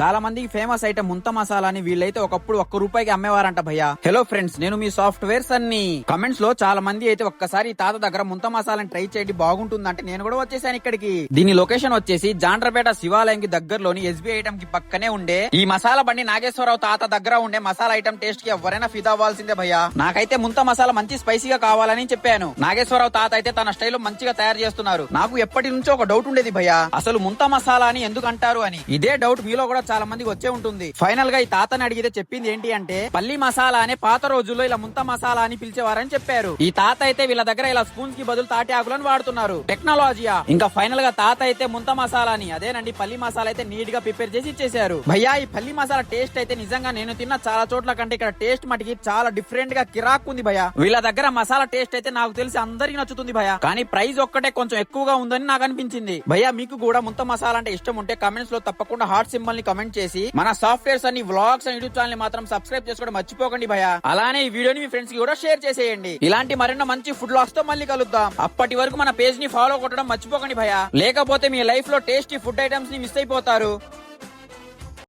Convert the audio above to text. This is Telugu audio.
చాలా మందికి ఫేమస్ ఐటమ్ ముంత మసాలా అని వీళ్ళైతే ఒకప్పుడు ఒక్క రూపాయికి అమ్మేవారంట భయ్య. హలో ఫ్రెండ్స్ నేను మీ సాఫ్ట్వేర్స్ అన్ని. కమెంట్స్లో చాలా మంది అయితే ఒక్కసారి తాత దగ్గర ముంత మసాలాని ట్రై చేయండి బాగుంటుందంటే నేను కూడా వచ్చేసాను ఇక్కడికి. దీని లొకేషన్ వచ్చేసి జాండ్రపేట శివాలయం కి దగ్గరలోని ఎస్బీ ఐటమ్కి పక్కనే ఉండే. ఈ మసాలా బండి నాగేశ్వరరావు తాత దగ్గర ఉండే మసాలా ఐటమ్ టేస్ట్కి ఎవరైనా ఫిదా అవ్వాల్సిందే భయ్య. నాకైతే ముంత మసాలా మంచి స్పైసీగా కావాలని చెప్పాను. నాగేశ్వరరావు తాత అయితే తన స్టైల్ మంచిగా తయారు చేస్తున్నారు. నాకు ఎప్పటి నుంచో ఒక డౌట్ ఉండేది భయ్య. అసలు ముంత మసాలా అని ఎందుకు అంటారు అని. ఇదే డౌట్ మీలో కూడా చాలా మందికి వచ్చే ఉంటుంది. ఫైనల్గా ఈ తాతని అడిగితే చెప్పింది ఏంటి అంటే పల్లి మసాలా అనే పాత రోజుల్లో ఇలా ముంత మసాలా అని పిలిచేవారని చెప్పారు. ఈ తాత అయితే వీళ్ళ దగ్గర ఇలా స్పూన్స్కి బదులు తాటి ఆకులను వాడుతున్నారు. టెక్నాలజీయా ఇంకా ఫైనల్గా తాత అయితే ముంత మసాలా అని అదేనండి పల్లి మసాలా అయితే నీట్గా ప్రిపేర్ చేసి ఇచ్చేసారు భయ్యా ఈ పల్లి మసాలా టేస్ట్ అయితే నిజంగా నేను తిన్న చాలా చోట్ల కంటే ఇక్కడ టేస్ట్ మటుకి చాలా డిఫరెంట్గా కిరాక్ ఉంది భయ వీళ్ళ దగ్గర మసాలా టేస్ట్ అయితే నాకు తెలిసి అందరికి నచ్చుతుంది భయ కానీ ప్రైస్ ఒక్కటే కొంచెం ఎక్కువగా ఉందని నాకు అనిపించింది. భయ్యా మీకు కూడా ముంత మసాలా అంటే ఇష్టం ఉంటే కమెంట్స్లో తప్పకుండా హార్ట్ సింబల్ని కమెంట్ చేసి మన సాఫ్ట్వేర్స్ అన్ని వ్లాగ్స్ అండ్ యూట్యూబ్ ఛానల్ మాత్రం సబ్స్క్రైబ్ చేసుకోవడం మర్చిపోకండి భయ అలానే ఈ వీడియోని మీ ఫ్రెండ్స్కి కూడా షేర్ చేసేయండి. ఇలాంటి మరెన్నో మంచి ఫుడ్ లాగ్స్తో మళ్ళీ కలుద్దాం. అప్పటి వరకు మన పేజ్ని ఫాలో కొట్టడం మర్చిపోకండి భయ లేకపోతే మీ లైఫ్లో టేస్టీ ఫుడ్ ఐటమ్స్ని మిస్ అయిపోతారు.